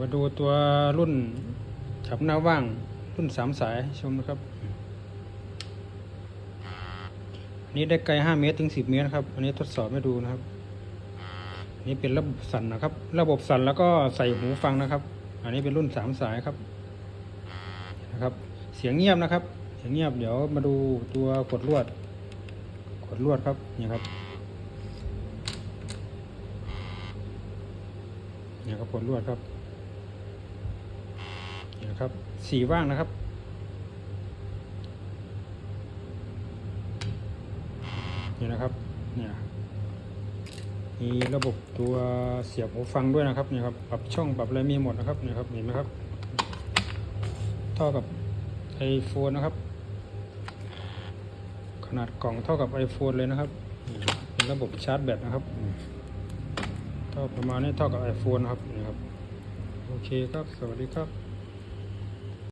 มาดูตัวรุ่นฉับหน้าว่าง รุ่นสามสายชมนะครับอันนี้ได้ไกลห้าเมตรถึงสิบเมตรนะครับ อันนี้ทดสอบให้ดูนะครับนนี้เป็นระบบสั่นนะครับ ระบบสั่นแล้วก็ใส่หูฟังนะครับ อันนี้เป็นรุ่นสามสายครับนะครับ เสียงเงียบนะครับ เสียงเงียบเดี๋ยวมาดูตัวกดลวด กดลวดครับนี่ครับนี่ครับกดลวดครับ ครับสีว่างนะครับ นี่นะครับเนี่ยมีระบบตัวเสียบหูฟังด้วยนะครับเนี่ยครับปรับช่องปรับอะไรมีหมดนะครับเนี่ยครับเห็นไหมครับเท่ากับ iPhone นะครับ ขนาดกล่องเท่ากับ iPhone เลยนะครับเป็นระบบชาร์จแบตนะครับเท่าประมาณนี้เท่ากับ iPhone นะครับนี่ครับโอเคครับ สวัสดีครับ